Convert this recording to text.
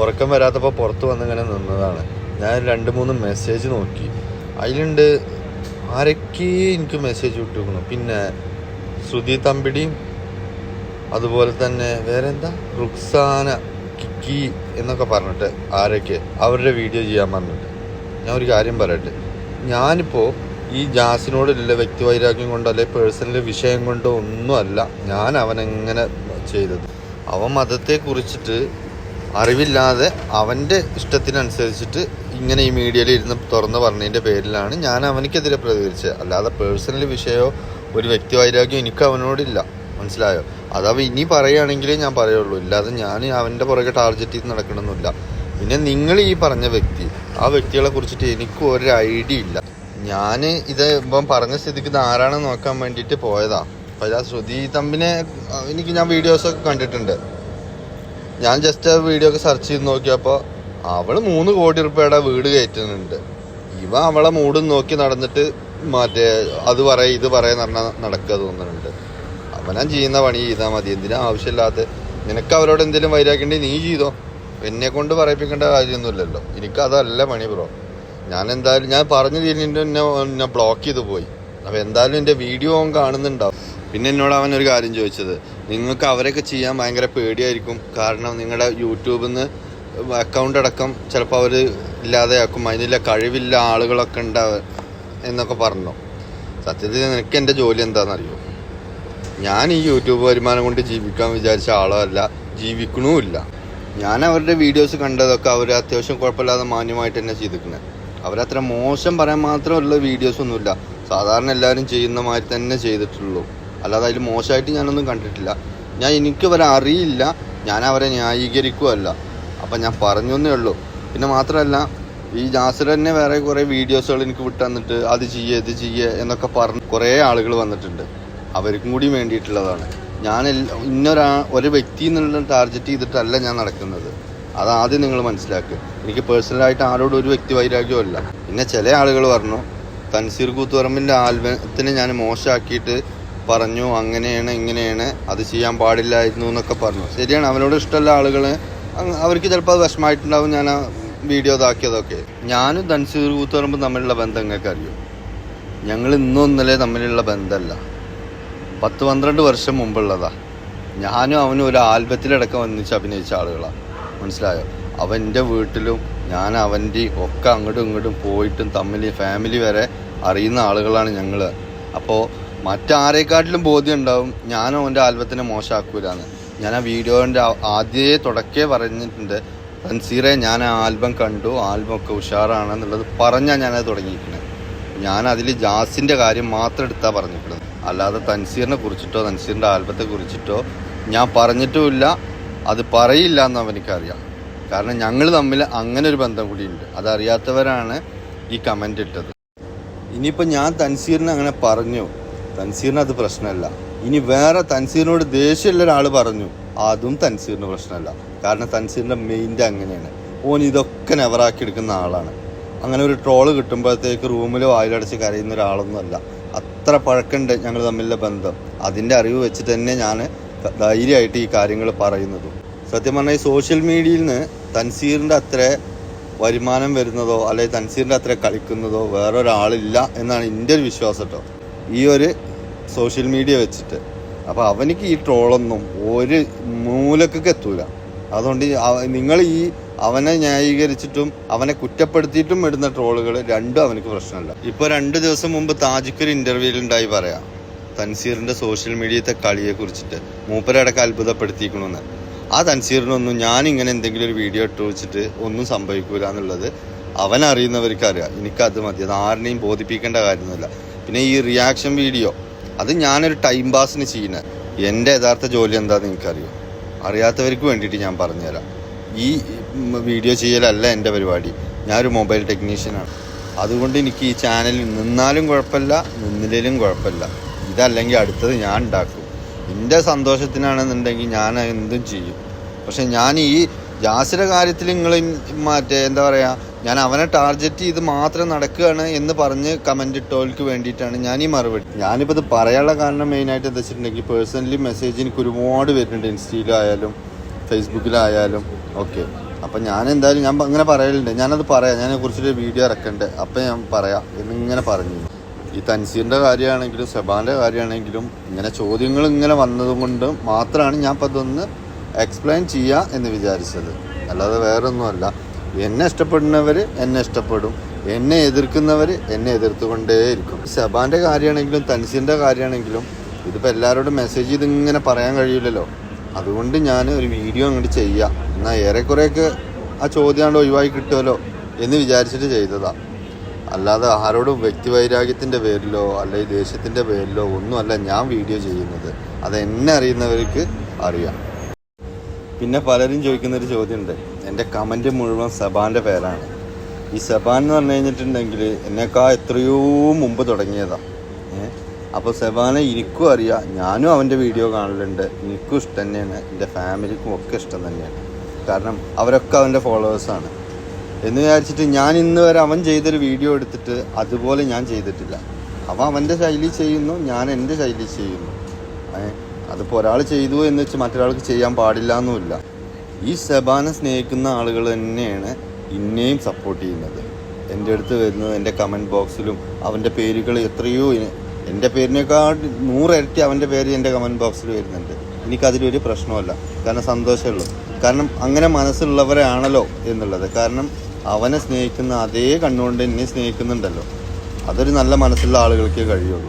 ഉറക്കം വരാത്തപ്പോൾ പുറത്ത് വന്നിങ്ങനെ നിന്നതാണ്. ഞാൻ രണ്ട് മൂന്ന് മെസ്സേജ് നോക്കി. അതിലുണ്ട് ആരൊക്കെ എനിക്ക് മെസ്സേജ് വിട്ടുക്കണം. പിന്നെ ശ്രുതി തമ്പിടിയും അതുപോലെ തന്നെ വേറെ എന്താ റുക്സാന കിക്കി എന്നൊക്കെ പറഞ്ഞിട്ട് ആരൊക്കെ അവരുടെ വീഡിയോ ചെയ്യാൻ പറഞ്ഞിട്ട്. ഞാൻ ഒരു കാര്യം പറയട്ടെ. ഞാനിപ്പോൾ ഈ ജാസിനോടുള്ള വ്യക്തിവൈരാഗ്യം കൊണ്ടോ അല്ലെ പേഴ്സണൽ വിഷയം കൊണ്ടോ ഒന്നുമല്ല ഞാൻ അവനെങ്ങനെ ചെയ്തത്. അവൻ മതത്തെ കുറിച്ചിട്ട് അറിവില്ലാതെ അവന്റെ ഇഷ്ടത്തിനനുസരിച്ചിട്ട് ഇങ്ങനെ ഈ മീഡിയയിൽ ഇരുന്ന് തുറന്ന് പറഞ്ഞതിന്റെ പേരിലാണ് ഞാൻ അവനിക്കെതിരെ പ്രതികരിച്ചത്. അല്ലാതെ പേഴ്സണൽ വിഷയമോ ഒരു വ്യക്തി വൈരാഗ്യം എനിക്ക് അവനോടില്ല. മനസ്സിലായോ? അതവ ഇനി പറയുകയാണെങ്കിലേ ഞാൻ പറയുള്ളൂ. ഇല്ലാതെ ഞാൻ അവന്റെ പുറകെ ടാർഗറ്റ് ചെയ്ത് നടക്കണമെന്നില്ല പിന്നെ നിങ്ങൾ ഈ പറഞ്ഞ വ്യക്തി ആ വ്യക്തികളെ കുറിച്ചിട്ട് എനിക്ക് ഒരു ഐഡിയ ഇല്ല. ഞാൻ ഇത് ഇപ്പം പറഞ്ഞ സ്ഥിതിക്ക് ഇത് ആരാണെന്ന് നോക്കാൻ വേണ്ടിയിട്ട് പോയതാണ് അപ്പോൾ ആ ശ്രുതി തമ്പിനെ എനിക്ക് ഞാൻ വീഡിയോസൊക്കെ കണ്ടിട്ടുണ്ട്. ഞാൻ ജസ്റ്റ് ആ വീഡിയോ ഒക്കെ സെർച്ച് ചെയ്ത് നോക്കിയപ്പോൾ അവൾ മൂന്ന് കോടി റുപ്യയുടെ വീട് കയറ്റുന്നുണ്ട്. ഇവ അവളെ മൂടും നോക്കി നടന്നിട്ട് മറ്റേ അത് പറയ ഇത് പറയാൻ പറഞ്ഞാൽ നടക്കുക തോന്നുന്നുണ്ട്. അവനാ ചെയ്യുന്ന പണി ചെയ്താൽ മതി. എന്തിനാ ആവശ്യമില്ലാത്ത? നിനക്ക് അവരോട് എന്തെങ്കിലും വൈരാക്കേണ്ടി നീ ചെയ്തോ. എന്നെ കൊണ്ട് പറയിപ്പിക്കേണ്ട കാര്യമൊന്നുമില്ലല്ലോ. എനിക്ക് അതല്ല പണി ബ്രോ ഞാൻ എന്തായാലും ഞാൻ പറഞ്ഞു തീരുന്നതിന്റെ എന്നെ എന്നെ ബ്ലോക്ക് ചെയ്ത് പോയി. അപ്പോൾ എന്തായാലും എന്റെ വീഡിയോ അവൻ കാണുന്നുണ്ടാവും. പിന്നെ എന്നോട് അവൻ ഒരു കാര്യം ചോദിച്ചത് നിങ്ങൾക്ക് അവരൊക്കെ ചെയ്യാൻ ഭയങ്കര പേടിയായിരിക്കും. കാരണം നിങ്ങളുടെ യൂട്യൂബിൽ നിന്ന് അക്കൗണ്ട് അടക്കം ചിലപ്പോൾ അവർ ഇല്ലാതെയാക്കും. അതിനുള്ള കഴിവില്ല ആളുകളൊക്കെ ഉണ്ടാവ എന്നൊക്കെ പറഞ്ഞു. സത്യത്തിൽ നിനക്ക് എന്റെ ജോലി എന്താണെന്നറിയോ? ഞാൻ ഈ യൂട്യൂബ് വരുമാനം കൊണ്ട് ജീവിക്കാൻ വിചാരിച്ച ആളല്ല ജീവിക്കണമില്ല. ഞാൻ അവരുടെ വീഡിയോസ് കണ്ടതൊക്കെ അവർ അത്യാവശ്യം കുഴപ്പമില്ലാതെ മാന്യമായിട്ട് തന്നെ ചെയ്തിരിക്കുന്നത് അവരത്ര മോശം പറയാൻ മാത്രമുള്ള വീഡിയോസ് ഒന്നുമില്ല. സാധാരണ എല്ലാവരും ചെയ്യുന്ന മാതിരി തന്നെ ചെയ്തിട്ടുള്ളൂ. അല്ലാതെ അതിൽ മോശമായിട്ട് ഞാനൊന്നും കണ്ടിട്ടില്ല. ഞാൻ എനിക്ക് അവരെ അറിയില്ല. ഞാൻ അവരെ ന്യായീകരിക്കുകയല്ല അപ്പം ഞാൻ പറഞ്ഞേ ഉള്ളൂ. പിന്നെ മാത്രമല്ല ഈ ജാസിർ തന്നെ വേറെ കുറേ വീഡിയോസുകൾ എനിക്ക് വിട്ടു തന്നിട്ട് അത് ചെയ്യേ ഇത് ചെയ്യേ എന്നൊക്കെ പറഞ്ഞ് കുറേ ആളുകൾ വന്നിട്ടുണ്ട്. അവർക്കും കൂടി വേണ്ടിയിട്ടുള്ളതാണ്. ഞാൻ ഇന്നൊരാ ഒരു വ്യക്തി എന്നുള്ള ടാർഗറ്റ് ചെയ്തിട്ടല്ല ഞാൻ നടക്കുന്നത്. അതാദ്യം നിങ്ങൾ മനസ്സിലാക്കുക എനിക്ക് പേഴ്സണലായിട്ട് ആരോടും ഒരു വ്യക്തി വൈരാഗ്യമല്ല പിന്നെ ചില ആളുകൾ പറഞ്ഞു തൻസീർ കൂത്തുപറമ്പിന്റെ ആൽബത്തിന് ഞാൻ മോശമാക്കിയിട്ട് പറഞ്ഞു അങ്ങനെയാണ് ഇങ്ങനെയാണ് അത് ചെയ്യാൻ പാടില്ലായിരുന്നു എന്നൊക്കെ പറഞ്ഞു. ശരിയാണ് അവനോട് ഇഷ്ടമുള്ള ആളുകൾ അവർക്ക് ചിലപ്പോൾ അത് വിഷമമായിട്ടുണ്ടാവും ഞാൻ ആ വീഡിയോ ഇതാക്കിയതൊക്കെ. ഞാനും തൻസീർ കൂത്തുപറമ്പും തമ്മിലുള്ള ബന്ധം നിങ്ങൾക്ക് അറിയും ഞങ്ങൾ ഇന്നും ഇന്നലെ തമ്മിലുള്ള ബന്ധമല്ല പത്ത് പന്ത്രണ്ട് വർഷം മുമ്പുള്ളതാ. ഞാനും അവനും ഒരു ആൽബത്തിലടക്കം ഒന്നിച്ച് അഭിനയിച്ച ആളുകളാണ് മനസ്സിലായോ? അവന്റെ വീട്ടിലും ഞാൻ അവന്റെ ഒക്കെ അങ്ങോട്ടും ഇങ്ങോട്ടും പോയിട്ടും തമ്മിൽ ഫാമിലി വരെ അറിയുന്ന ആളുകളാണ് ഞങ്ങൾ അപ്പോൾ മറ്റാരെക്കാട്ടിലും ബോധ്യം ഉണ്ടാവും ഞാനും അവന്റെ ആൽബത്തിനെ മോശമാക്കൂലെന്ന്. ഞാൻ ആ വീഡിയോന്റെ ആദ്യേ തുടക്കേ പറഞ്ഞിട്ടുണ്ട്. തൻസീറെ ഞാൻ ആ ആൽബം കണ്ടു. ആൽബം ഒക്കെ ഉഷാറാണെന്നുള്ളത് പറഞ്ഞാൽ ഞാനത് തുടങ്ങിയിരിക്കുന്നത് ഞാൻ അതിൽ ജാസിന്റെ കാര്യം മാത്രം എടുത്താൽ പറഞ്ഞിട്ടുള്ളത് അല്ലാതെ തൻസീറിനെ കുറിച്ചിട്ടോ തൻസീറിന്റെ ആൽബത്തെ കുറിച്ചിട്ടോ ഞാൻ പറഞ്ഞിട്ടുമില്ല. അത് പറയില്ല എന്ന് അവനിക്കറിയാം. കാരണം ഞങ്ങൾ തമ്മിൽ അങ്ങനെ ഒരു ബന്ധം കൂടിയുണ്ട്. അതറിയാത്തവരാണ് ഈ കമന്റ് ഇട്ടത്. ഇനിയിപ്പോൾ ഞാൻ തൻസീറിനെ അങ്ങനെ പറഞ്ഞു. തൻസീറിന് അത് പ്രശ്നമല്ല. ഇനി വേറെ തൻസീറിനോട് ദേഷ്യമുള്ള ഒരാൾ പറഞ്ഞു അതും തൻസീറിന് പ്രശ്നമല്ല. കാരണം തൻസീറിന്റെ മെയിന്റെ അങ്ങനെയാണ്. ഓൻ ഇതൊക്കെ നെവറാക്കി എടുക്കുന്ന ആളാണ്. അങ്ങനെ ഒരു ട്രോൾ കിട്ടുമ്പോഴത്തേക്ക് റൂമിൽ വായിലടച്ച് കരയുന്ന ഒരാളൊന്നുമല്ല അത്ര പഴക്കമുണ്ട് ഞങ്ങൾ തമ്മിലുള്ള ബന്ധം. അതിന്റെ അറിവ് വെച്ചിട്ട് തന്നെ ഞാൻ ധൈര്യമായിട്ട് ഈ കാര്യങ്ങൾ പറയുന്നതും. സത്യം പറഞ്ഞാൽ ഈ സോഷ്യൽ മീഡിയയിൽ നിന്ന് തൻസീറിന്റെ അത്ര വരുമാനം വരുന്നതോ അല്ലെങ്കിൽ തൻസീറിന്റെ അത്ര കളിക്കുന്നതോ വേറൊരാളില്ല എന്നാണ് എന്റെ ഒരു വിശ്വാസം കേട്ടോ ഈ ഒരു സോഷ്യൽ മീഡിയ വെച്ചിട്ട്. അപ്പോൾ അവനിക്ക് ഈ ട്രോളൊന്നും ഒരു മൂലക്കൊക്കെ എത്തൂല. അതുകൊണ്ട് നിങ്ങൾ ഈ അവനെ ന്യായീകരിച്ചിട്ടും അവനെ കുറ്റപ്പെടുത്തിയിട്ടും ഇടുന്ന ട്രോളുകൾ രണ്ടും അവനക്ക് പ്രശ്നമല്ല. ഇപ്പോൾ രണ്ട് ദിവസം മുമ്പ് താജിക്ക് ഒരു ഉണ്ടായി പറയാം തൻസീറിന്റെ സോഷ്യൽ മീഡിയത്തെ കളിയെക്കുറിച്ചിട്ട്. മൂപ്പരടക്കം അത്ഭുതപ്പെടുത്തിക്കണമെന്ന് ആ തൻസീറിനൊന്നും ഞാൻ ഇങ്ങനെ എന്തെങ്കിലും ഒരു വീഡിയോ ഇട്ട് വെച്ചിട്ട് ഒന്നും സംഭവിക്കൂല എന്നുള്ളത് അവൻ അറിയുന്നവർക്ക് അറിയാം എനിക്കത് മതി. അത് ആരുടെയും ബോധിപ്പിക്കേണ്ട കാര്യമൊന്നുമില്ല. പിന്നെ ഈ റിയാക്ഷൻ വീഡിയോ അത് ഞാനൊരു ടൈം പാസിന് ചെയ്യുന്നത് എന്റെ യഥാർത്ഥ ജോലി എന്താണെന്ന് എനിക്കറിയോ. അറിയാത്തവർക്ക് വേണ്ടിയിട്ട് ഞാൻ പറഞ്ഞുതരാം. ഈ വീഡിയോ ചെയ്യലല്ല എന്റെ പരിപാടി. ഞാനൊരു മൊബൈൽ ടെക്നീഷ്യനാണ് അതുകൊണ്ട് എനിക്ക് ഈ ചാനലിൽ നിന്നാലും കുഴപ്പമില്ല നിന്നില്ലേലും കുഴപ്പമില്ല. ഇതല്ലെങ്കിൽ അടുത്തത് ഞാൻ ഉണ്ടാക്കും. എന്റെ സന്തോഷത്തിനാണെന്നുണ്ടെങ്കിൽ ഞാൻ എന്തും ചെയ്യും. പക്ഷെ ഞാൻ ഈ ജാസിയുടെ കാര്യത്തിൽ നിങ്ങൾ മറ്റേ എന്താ പറയുക ഞാൻ അവനെ ടാർഗറ്റ് ചെയ്ത് മാത്രം നടക്കുകയാണ് എന്ന് പറഞ്ഞ് കമന്റ് ഇട്ടവർക്ക് വേണ്ടിയിട്ടാണ് ഞാൻ ഈ മറുപടി. ഞാനിപ്പോൾ ഇത് പറയാനുള്ള കാരണം മെയിൻ ആയിട്ട് എന്താ വെച്ചിട്ടുണ്ടെങ്കിൽ പേഴ്സണലി മെസ്സേജ് എനിക്ക് ഒരുപാട് വരുന്നുണ്ട് ഇൻസ്റ്റയിലായാലും ഫേസ്ബുക്കിലായാലും ഓക്കെ അപ്പം ഞാൻ എന്തായാലും ഞാൻ അങ്ങനെ പറയലുണ്ട്. ഞാനത് പറയാം. ഞാൻ കുറിച്ചൊരു വീഡിയോ ഇറക്കണ്ടേ. അപ്പം ഞാൻ പറയാം. എന്നിങ്ങനെ പറഞ്ഞു. ഈ തൻസീറിന്റെ കാര്യമാണെങ്കിലും സെബാന്റെ കാര്യമാണെങ്കിലും ഇങ്ങനെ ചോദ്യങ്ങൾ ഇങ്ങനെ വന്നതുകൊണ്ട് മാത്രമാണ് ഞാൻ ഇപ്പം അതൊന്ന് എക്സ്പ്ലെയിൻ ചെയ്യുക എന്ന് വിചാരിച്ചത്. അല്ലാതെ വേറൊന്നുമല്ല. എന്നെ ഇഷ്ടപ്പെടുന്നവർ എന്നെ ഇഷ്ടപ്പെടും. എന്നെ എതിർക്കുന്നവർ എന്നെ എതിർത്തുകൊണ്ടേയിരിക്കും. സെബാന്റെ കാര്യമാണെങ്കിലും തനിസിന്റെ കാര്യമാണെങ്കിലും ഇതിപ്പോൾ എല്ലാവരോടും മെസ്സേജ് ചെയ്ത് ഇങ്ങനെ പറയാൻ കഴിയില്ലല്ലോ. അതുകൊണ്ട് ഞാൻ ഒരു വീഡിയോ അങ്ങോട്ട് ചെയ്യുക എന്നാൽ ഏറെക്കുറെയൊക്കെ ആ ചോദ്യം ഒഴിവായി കിട്ടുമല്ലോ എന്ന് വിചാരിച്ചിട്ട് ചെയ്തതാണ് അല്ലാതെ ആരോടും വ്യക്തിവൈരാഗ്യത്തിന്റെ പേരിലോ അല്ലെങ്കിൽ ദേഷ്യത്തിന്റെ പേരിലോ ഒന്നുമല്ല ഞാൻ വീഡിയോ ചെയ്യുന്നത്. അത് എന്നെ അറിയുന്നവർക്ക് അറിയാം. പിന്നെ പലരും ചോദിക്കുന്നൊരു ചോദ്യമുണ്ട്. എന്റെ കമന്റ് മുഴുവൻ സബാന്റെ പേരാണ്. ഈ സബാൻ എന്ന് പറഞ്ഞു കഴിഞ്ഞിട്ടുണ്ടെങ്കിൽ എന്നെക്കാ എത്രയോ മുമ്പ് തുടങ്ങിയതാണ് ഏഹ് അപ്പോൾ സെബാനെ എനിക്കും അറിയാം. ഞാനും അവന്റെ വീഡിയോ കാണലുണ്ട്. എനിക്കും ഇഷ്ടം തന്നെയാണ്. എന്റെ ഫാമിലിക്കും ഒക്കെ ഇഷ്ടം തന്നെയാണ്. കാരണം അവരൊക്കെ അവന്റെ ഫോളോവേഴ്സാണ്. എന്ന് വിചാരിച്ചിട്ട് ഞാൻ ഇന്ന് വരെ അവൻ ചെയ്തൊരു വീഡിയോ എടുത്തിട്ട് അതുപോലെ ഞാൻ ചെയ്തിട്ടില്ല. അവൻ അവന്റെ ശൈലി ചെയ്യുന്നു ഞാൻ എന്റെ ശൈലി ചെയ്യുന്നു. ഏ, അതിപ്പോൾ ഒരാൾ ചെയ്തു എന്ന് വെച്ച് മറ്റൊരാൾക്ക് ചെയ്യാൻ പാടില്ല എന്നുമില്ല ഈ സെബാനെ സ്നേഹിക്കുന്ന ആളുകൾ തന്നെയാണ് ഇന്നെയും സപ്പോർട്ട് ചെയ്യുന്നത്. എന്റെ അടുത്ത് വരുന്നത് എന്റെ കമന്റ് ബോക്സിലും അവന്റെ പേരുകൾ എത്രയോ എന്റെ പേരിനേക്കാൾ നൂറിരട്ടി അവന്റെ പേര് എന്റെ കമന്റ് ബോക്സിൽ വരുന്നുണ്ട്. എനിക്കതിലൊരു പ്രശ്നമല്ല കാരണം സന്തോഷമുള്ളൂ കാരണം അങ്ങനെ മനസ്സുള്ളവരാണല്ലോ എന്നുള്ളത്. കാരണം അവനെ സ്നേഹിക്കുന്ന അതേ കണ്ണുകൊണ്ട് എന്നെ സ്നേഹിക്കുന്നുണ്ടല്ലോ. അതൊരു നല്ല മനസ്സുള്ള ആളുകൾക്കേ കഴിയുള്ളൂ.